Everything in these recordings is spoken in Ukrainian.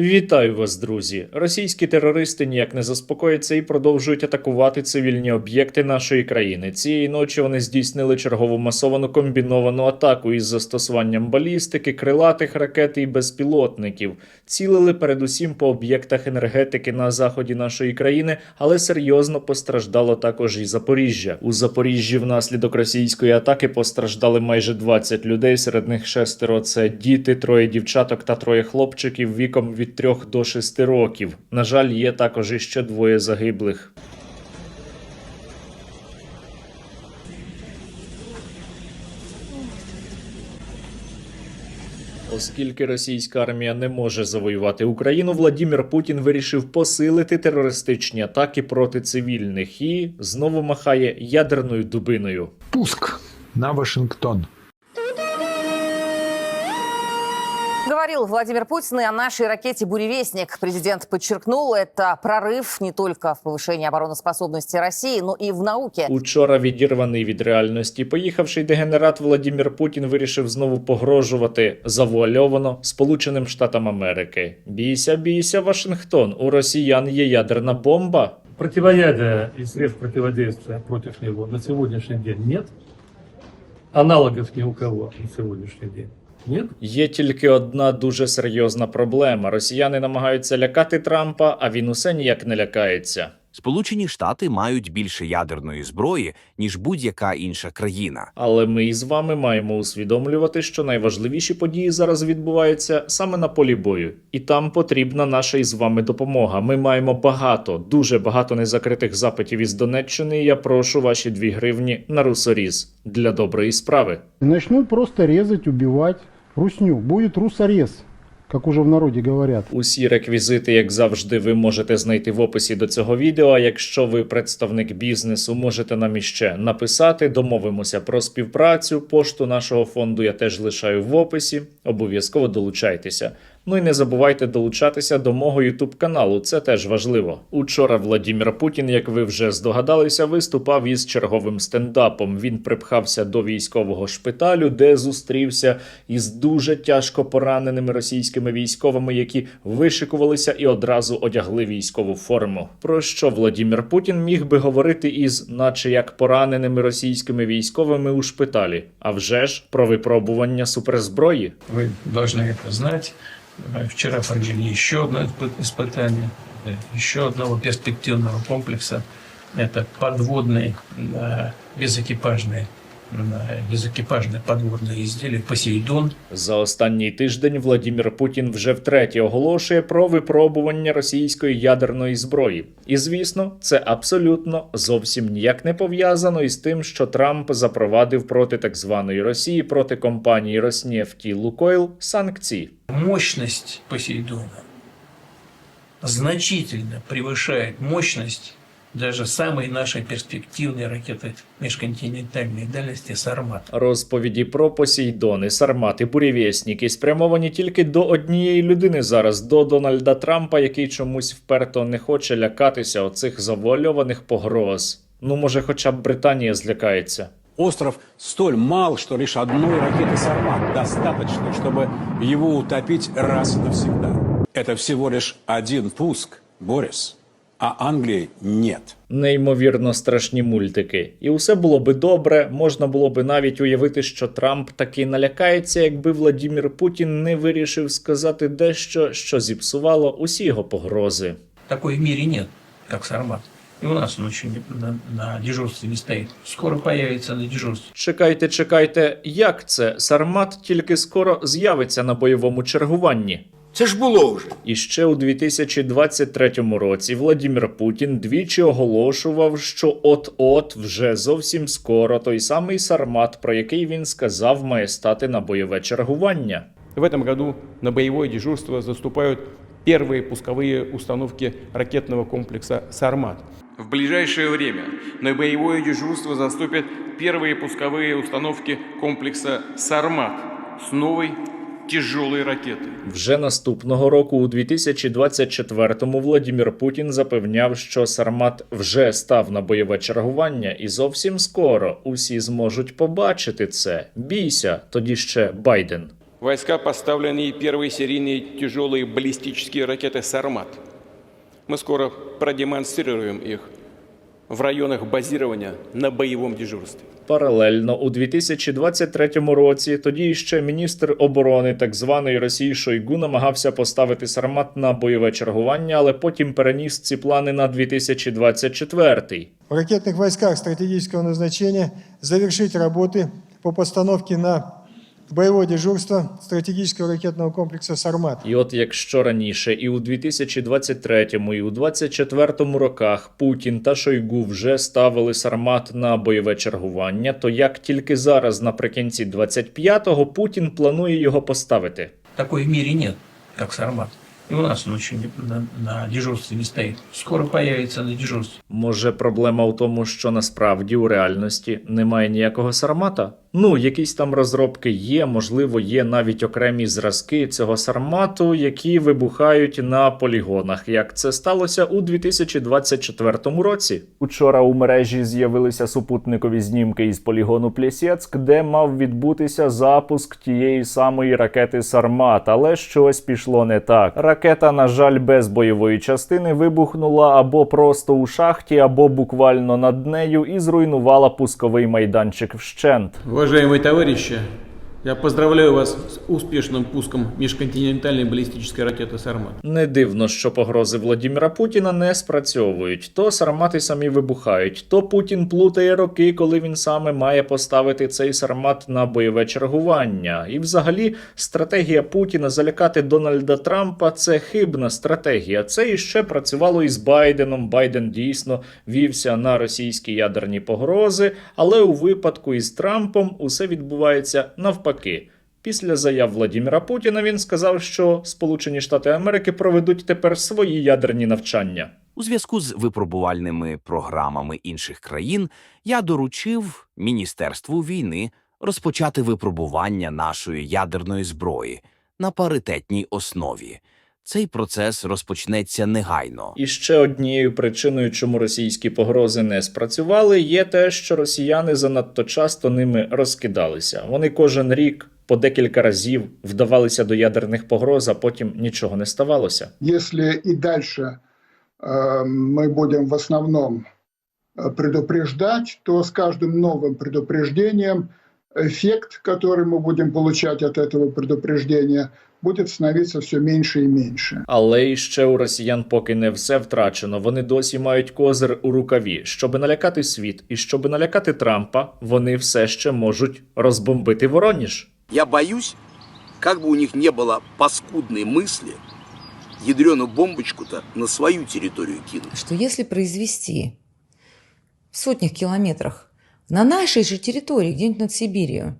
Вітаю вас, друзі! Російські терористи ніяк не заспокояться і продовжують атакувати цивільні об'єкти нашої країни. Цієї ночі вони здійснили чергову масовану комбіновану атаку із застосуванням балістики, крилатих ракет і безпілотників. Цілили передусім по об'єктах енергетики на заході нашої країни, але серйозно постраждало також і Запоріжжя. У Запоріжжі внаслідок російської атаки постраждали майже 20 людей. Серед них шестеро це діти, троє дівчаток та троє хлопчиків віком від 3 до 6 років. На жаль, є також іще двоє загиблих. Оскільки російська армія не може завоювати Україну, Владімір Путін вирішив посилити терористичні атаки проти цивільних і знову махає ядерною дубиною. Пуск на Вашингтон. Говорил Владимир Путин и о нашей ракете «Буревестник». Президент подчеркнул, это прорыв не только в повышении обороноспособности России, но и в науке. Учора відірваний від реальності. Поїхавший дегенерат Владімір Путін вирішив знову погрожувати завуальовано Сполученим Штатам Америки. Бійся, бійся, Вашингтон. У росіян є ядерна бомба. Противоядия и средств противодействия против него на сегодняшний день нет. Аналогов ни у кого на сегодняшний день нет. Є тільки одна дуже серйозна проблема: росіяни намагаються лякати Трампа, а він усе ніяк не лякається. Сполучені Штати мають більше ядерної зброї ніж будь-яка інша країна. Але ми із вами маємо усвідомлювати, що найважливіші події зараз відбуваються саме на полі бою, і там потрібна наша із вами допомога. Ми маємо багато, дуже багато незакритих запитів із Донеччини. і Я прошу ваші дві гривні на русоріз для доброї справи. И начнут просто резать, убивать русню. Будет русорез, как уже в народі говорять. Усі реквізити, як завжди, ви можете знайти в описі до цього відео. Якщо ви представник бізнесу, можете нам іще написати. Домовимося про співпрацю. Пошту нашого фонду я теж лишаю в описі. Обов'язково долучайтеся. Ну і не забувайте долучатися до мого ютуб каналу. Це теж важливо. Учора Владімір Путін, як ви вже здогадалися, виступав із черговим стендапом. Він припхався до військового шпиталю, де зустрівся із дуже тяжко пораненими російськими військовими, які вишикувалися і одразу одягли військову форму. Про що Владімір Путін міг би говорити із, наче як пораненими російськими військовими у шпиталі? А вже ж про випробування суперзброї. Вы должны это знать. Э, Вчера провели еще одно испы- испытание, э, еще одного перспективного комплекса. Это подводный э, безэкипажный, э, безэкипажное подводное изделие «Посейдон». За останній тиждень Владімір Путін вже втретє оголошує про випробування російської ядерної зброї. І звісно, це абсолютно зовсім ніяк не пов'язано із тим, що Трамп запровадив проти так званої Росії проти компанії Роснефть і Лукойл санкції. Мощность Посейдона значительно превышает мощность даже самой нашей перспективной ракеты межконтинентальной дальности «Сармат». Розповіді про Посейдони, Сармати, Бурєвєсніки спрямовані тільки до однієї людини зараз, до Дональда Трампа, який чомусь вперто не хоче лякатися оцих завуальованих погроз. Ну, може, хоча б Британія злякається. Остров столь мал, что лишь одной ракеты «Сармат» достаточно, чтобы его утопить раз и навсегда. Это всего лишь один пуск, Борис, а Англии нет. Неймовірно страшні мультики. І усе було би добре, можна було би навіть уявити, що Трамп таки налякається, якби Владімір Путін не вирішив сказати дещо, що зіпсувало усі його погрози. Такой в мире нет, как «Сармат». И у нас очень на, на дежурстве не стоит. Скоро появится на дежурстве. Чекайте, чекайте, як це Сармат тільки скоро з'явиться на бойовому чергуванні? Це ж було вже. І ще у 2023 році Владімір Путін двічі оголошував, що от-от вже зовсім скоро той самий Сармат, про який він сказав, має стати на бойове чергування. В этом году на боевое дежурство заступают первые пусковые установки ракетного комплекса «Сармат». В ближайшее время на боевое дежурство заступят первые пусковые установки комплекса «Сармат» с новой тяжелой ракетой. Вже наступного року, у 2024-му, Владімір Путін запевняв, що Сармат вже став на бойове чергування, і зовсім скоро усі зможуть побачити це. Бійся, тоді ще Байден. В войска поставлены и первые серийные тяжелые баллистические ракеты «Сармат». Мы скоро продемонстрируем их в районах базирования на боевом дежурстве. Паралельно у 2023 році тоді ще міністр оборони так званої Росії Шойгу намагався поставити Сармат на бойове чергування, але потім переніс ці плани на 2024. в ракетных войсках стратегического назначения завершить работы по постановке на боевое дежурство стратегического ракетного комплекса «Сармат». І от якщо раніше і у 2023, і у 2024 роках Путін та Шойгу вже ставили Сармат на бойове чергування, то як тільки зараз, наприкінці 25-го, Путін планує його поставити. Такой в мире нет, как Сармат. И у нас он еще не- на, на дежурстве не стоит. Скоро появится на дежурстве. Може, проблема в тому, що насправді у реальності немає ніякого сармата? Ну, якісь там розробки є, можливо, є навіть окремі зразки цього сармату, які вибухають на полігонах. Як це сталося у 2024 році? Учора у мережі з'явилися супутникові знімки із полігону Плєсєцк, де мав відбутися запуск тієї самої ракети Сармат, але щось пішло не так. Ракета, на жаль, без бойової частини вибухнула або просто у шахті, або буквально над нею і зруйнувала пусковий майданчик вщент. Уважаемые товарищи, я поздравляю вас с успешным пуском межконтинентальной баллистической ракеты «Сармат». Не дивно, що погрози Владіміра Путіна не спрацьовують. То сармати самі вибухають, то Путін плутає роки, коли він саме має поставити цей сармат на бойове чергування. І взагалі стратегія Путіна залякати Дональда Трампа це хибна стратегія. Це іще працювало із Байденом. Байден дійсно вівся на російські ядерні погрози, але у випадку із Трампом усе відбувається навпаки. Після заяв Владіміра Путіна він сказав, що Сполучені Штати Америки проведуть тепер свої ядерні навчання. У зв'язку з випробувальними програмами інших країн я доручив Міністерству війни розпочати випробування нашої ядерної зброї на паритетній основі Цей процес розпочнеться негайно. І ще однією причиною, чому російські погрози не спрацювали, є те, що росіяни занадто часто ними розкидалися. Вони кожен рік по декілька разів вдавалися до ядерних погроз, а потім нічого не ставалося. Если и дальше э, мы будем в основном э, предупреждать, то с каждым новым предупреждением эффект, который мы будем получать от этого предупреждения, будет становиться все меньше и меньше. Але і ще у росіян поки не все втрачено. Вони досі мають козир у рукаві. Щоби налякати світ і щоби налякати Трампа, вони все ще можуть розбомбити Вороніж. Я боюсь, как бы у них не было паскудной мысли, ядреную бомбочку-то на свою территорию кинуть. что если произвести в сотнях километрах на нашей же территории, где-нибудь над Сибирью,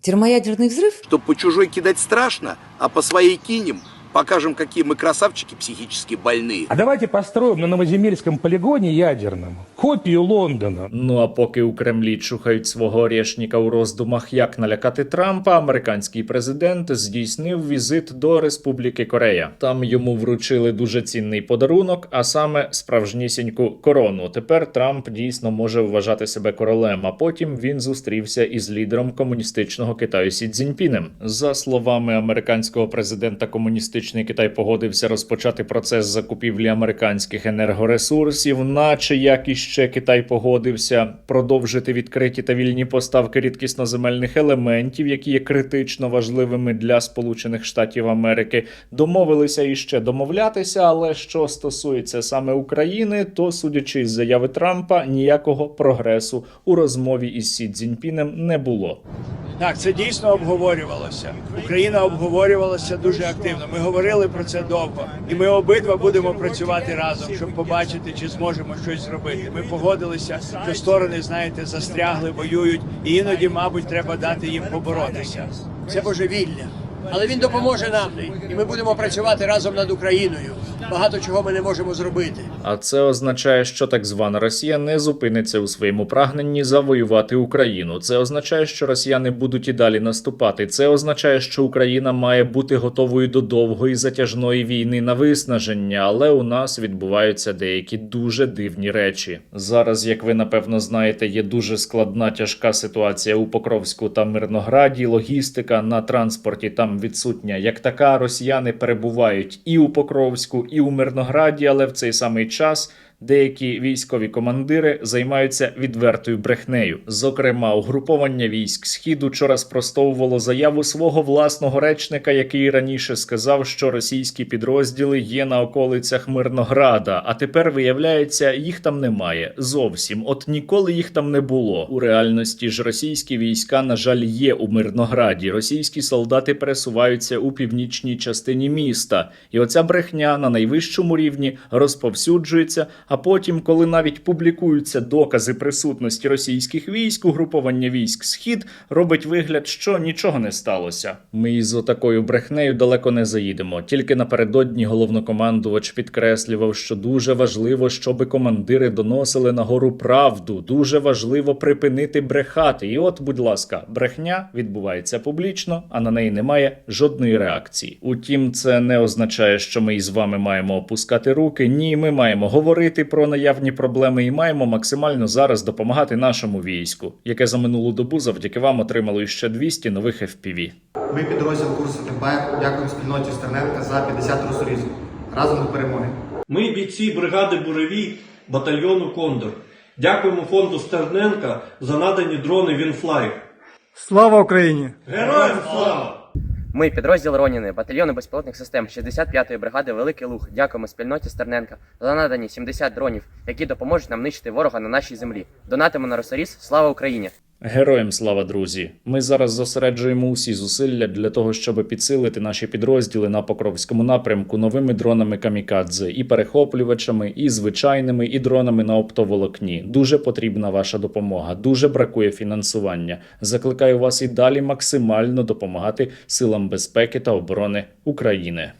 термоядерный взрыв, Что по чужой кидать страшно, а по своей кинем, покажем, какие мы красавчики психически больные. А давайте построим на Новоземельском полигоне ядерном копию Лондона. Ну а поки у Кремлі чухають свого орешника у роздумах, як налякати Трампа, американський президент здійснив візит до Республіки Корея. Там йому вручили дуже цінний подарунок, а саме справжнісіньку корону. Тепер Трамп дійсно може вважати себе королем. А потім він зустрівся із лідером комуністичного Китаю Сі Цзіньпінем. За словами американського президента, комуністичний Китай погодився розпочати процес закупівлі американських енергоресурсів, наче як іще Китай погодився продовжити відкриті та вільні поставки рідкісноземельних елементів, які є критично важливими для Сполучених Штатів Америки. Домовилися іще домовлятися, але що стосується саме України, то судячи із заяви Трампа, ніякого прогресу у розмові із Сі Цзіньпінем не було. Так, це дійсно обговорювалося. Україна обговорювалася дуже активно. Ми говорили про це довго, і ми обидва будемо працювати разом, щоб побачити, чи зможемо щось зробити. Ми погодилися, що сторони, знаєте, застрягли, воюють, і іноді, мабуть, треба дати їм поборотися. Це божевілля. Але він допоможе нам, і ми будемо працювати разом над Україною. Багато чого ми не можемо зробити. А це означає, що так звана Росія не зупиниться у своєму прагненні завоювати Україну. Це означає, що росіяни будуть і далі наступати. Це означає, що Україна має бути готовою до довгої затяжної війни на виснаження, але у нас відбуваються деякі дуже дивні речі. Зараз, як ви напевно знаєте, є дуже складна тяжка ситуація у Покровську та Мирнограді. Логістика на транспорті там відсутня. Як така, росіяни перебувають і у Покровську, і у Мирнограді, але в цей самий час. Деякі військові командири займаються відвертою брехнею. Зокрема, угруповання військ східу вчора спростовувало заяву свого власного речника, який раніше сказав, що російські підрозділи є на околицях Мирнограда. А тепер виявляється, їх там немає зовсім. От ніколи їх там не було. У реальності ж російські війська, на жаль, є у Мирнограді. Російські солдати пересуваються у північній частині міста, і оця брехня на найвищому рівні розповсюджується. А потім, коли навіть публікуються докази присутності російських військ, угруповання військ Схід робить вигляд, що нічого не сталося. Ми із отакою брехнею далеко не заїдемо. Тільки напередодні головнокомандувач підкреслював, що дуже важливо, щоб командири доносили нагору правду. Дуже важливо припинити брехати. І от, будь ласка, брехня відбувається публічно, а на неї немає жодної реакції. Утім, це не означає, що ми із вами маємо опускати руки. Ні, ми маємо говорити про наявні проблеми і маємо максимально зараз допомагати нашому війську, яке за минулу добу завдяки вам отримало іще 200 нових FPV. Ми підрозділ курсу Темпайр дякуємо спільноті Стерненка за 50 русорізів. Разом до перемоги. Ми бійці бригади Буревій батальйону Кондор. Дякуємо фонду Стерненка за надані дрони Вінфлай. Слава Україні! Героям слава! Ми підрозділ Роніни, батальйону безпілотних систем 65-ї бригади Великий Луг. Дякуємо спільноті Стерненка за надані 70 дронів, які допоможуть нам нищити ворога на нашій землі. Донатимо на Росоріс. Слава Україні! Героям слава, друзі! Ми зараз зосереджуємо усі зусилля для того, щоб підсилити наші підрозділи на Покровському напрямку новими дронами камікадзе, і перехоплювачами, і звичайними, і дронами на оптоволокні. Дуже потрібна ваша допомога. Дуже бракує фінансування. Закликаю вас і далі максимально допомагати силам безпеки та оборони України.